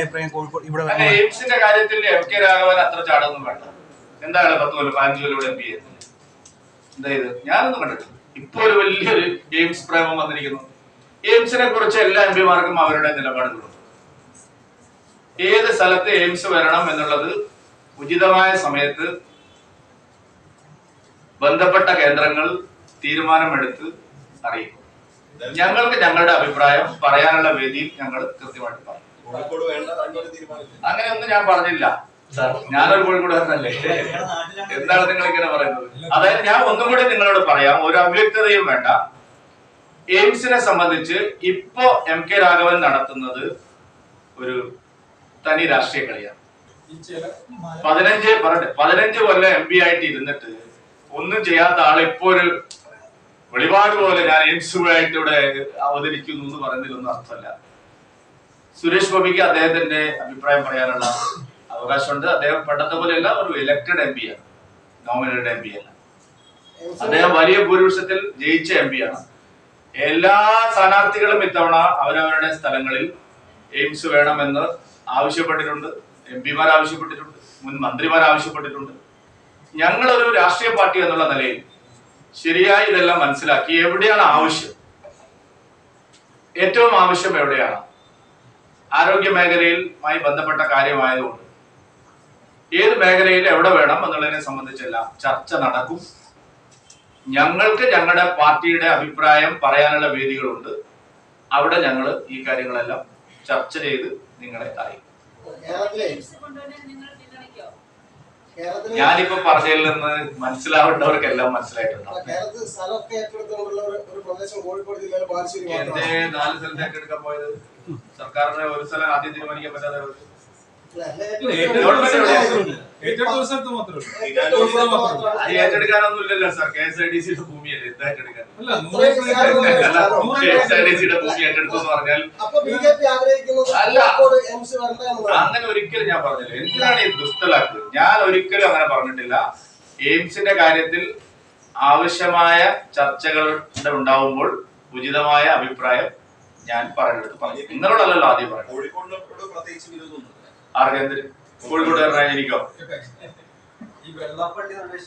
അഭിപ്രായം കോഴിക്കോട് ഇവിടെ എയിംസിന്റെ കാര്യത്തിൽ എം കെ രാഘവൻ അത്ര ചാടൊന്നും വേണ്ട. എന്താണ് പത്ത് കൊല്ലം പതിനഞ്ച് കൊല്ലം എം പി എന്താ ഇത്? ഞാനൊന്നും കണ്ടിട്ടില്ല. ഇപ്പൊ ഒരു വലിയൊരു എയിംസ് പ്രേമം വന്നിരിക്കുന്നു. എയിംസിനെ കുറിച്ച് എല്ലാ എം പിമാർക്കും അവരുടെ നിലപാടുകളുണ്ട്. ഏത് സ്ഥലത്ത് എയിംസ് വരണം എന്നുള്ളത് ഉചിതമായ സമയത്ത് ബന്ധപ്പെട്ട കേന്ദ്രങ്ങൾ തീരുമാനമെടുത്ത് അറിയിക്കും. ഞങ്ങൾക്ക് ഞങ്ങളുടെ അഭിപ്രായം പറയാനുള്ള വേദിയിൽ ഞങ്ങൾ കൃത്യമായിട്ട് പറയും. കോഴിക്കോട് ഒന്നും ഞാൻ പറഞ്ഞില്ല. സാർ ഞാനൊരു കോഴിക്കോടുകാരനല്ലേ? എന്താണ് നിങ്ങൾ ഇങ്ങനെ പറയുന്നത്? അതായത് ഞാൻ ഒന്നും കൂടി നിങ്ങളോട് പറയാം ഒരു അവ്യക്തതയും വേണ്ട. എയിംസിനെ സംബന്ധിച്ച് ഇപ്പോ എം കെ രാഘവൻ നടത്തുന്നത് ഒരു തനി രാഷ്ട്രീയ കളിയാണ്. പതിനഞ്ച് പറയട്ടെ പതിനഞ്ച് കൊല്ലം എം പി ആയിട്ട് ഇരുന്നിട്ട് ഒന്നും ചെയ്യാത്ത ആളെ ഇപ്പോ ഒരു വെളിപാട് പോലെ ഞാൻ എയിംസുമായിട്ട് ഇവിടെ അവതരിക്കുന്നു എന്ന് പറയുന്നതിലൊന്നും അർത്ഥമല്ല. സുരേഷ് ഗോപിക്ക് അദ്ദേഹത്തിന്റെ അഭിപ്രായം പറയാനുള്ള അവകാശമുണ്ട്. അദ്ദേഹം പണ്ടത്തെ പോലെയല്ല ഒരു ഇലക്ടഡ് എം പി ആണ്. നോമിനേറ്റഡ് എം പി അല്ല. അദ്ദേഹം വലിയ ഭൂരിപക്ഷത്തിൽ ജയിച്ച എം പി ആണ്. എല്ലാ സ്ഥാനാർത്ഥികളും ഇത്തവണ അവരവരുടെ സ്ഥലങ്ങളിൽ എയിംസ് വേണമെന്ന് ആവശ്യപ്പെട്ടിട്ടുണ്ട്. എം പിമാർ ആവശ്യപ്പെട്ടിട്ടുണ്ട്. മുൻ മന്ത്രിമാർ ആവശ്യപ്പെട്ടിട്ടുണ്ട്. ഞങ്ങളൊരു രാഷ്ട്രീയ പാർട്ടി എന്നുള്ള നിലയിൽ ശരിയായി ഇതെല്ലാം മനസ്സിലാക്കി എവിടെയാണ് ആവശ്യം? ഏറ്റവും ആവശ്യം എവിടെയാണ്? ആരോഗ്യ മേഖലയിലുമായി ബന്ധപ്പെട്ട കാര്യമായതുകൊണ്ട്. ഏത് മേഖലയിൽ എവിടെ വേണം എന്നുള്ളതിനെ സംബന്ധിച്ചെല്ലാം ചർച്ച നടക്കും. ഞങ്ങൾക്ക് ഞങ്ങളുടെ പാർട്ടിയുടെ അഭിപ്രായം പറയാനുള്ള വേദികളുണ്ട്. അവിടെ ഞങ്ങൾ ഈ കാര്യങ്ങളെല്ലാം ചർച്ച ചെയ്ത് നിങ്ങളെ അറിയിക്കും. ഞാനിപ്പോ പറഞ്ഞതിൽ നിന്ന് മനസ്സിലാവേണ്ടവർക്കെല്ലാം മനസ്സിലായിട്ടുണ്ടാവും എന്റെ നാല് സ്ഥലത്തേക്ക് എടുക്കാൻ പോയത് സർക്കാരിന്റെ ഒരു സ്ഥലം ആദ്യം തീരുമാനിക്കാൻ പറ്റാതെ ഏറ്റെടുത്ത മാത്രമേ sir. K S I D സിയുടെ ഭൂമിയല്ലേ? എന്താ ഏറ്റെടുക്കാൻ. അല്ല നൂറ് ഏക്കർ അല്ല നൂറ് കെ എസ് ഐ ഡി സിയുടെ ഭൂമി ഏറ്റെടുത്തു എന്ന് പറഞ്ഞാൽ അല്ല. അങ്ങനെ ഒരിക്കലും ഞാൻ പറഞ്ഞില്ല. എന്തിനാണ് ഈ ദുഷ്ടലാക്ക്? ഞാൻ ഒരിക്കലും അങ്ങനെ പറഞ്ഞിട്ടില്ല. എയിംസിന്റെ കാര്യത്തിൽ ആവശ്യമായ ചർച്ചകൾ ഉണ്ടാവുമ്പോൾ ഉചിതമായ അഭിപ്രായം ഞാൻ പറഞ്ഞെടുത്ത് പറഞ്ഞു നിങ്ങളോടല്ലല്ലോ ആദ്യം പറഞ്ഞു കോഴിക്കോട് പ്രത്യേകിച്ച് വിരോധമൊന്നുമില്ല. ആർക്കെന്തിന് കോഴിക്കോട്ടുകാരനായ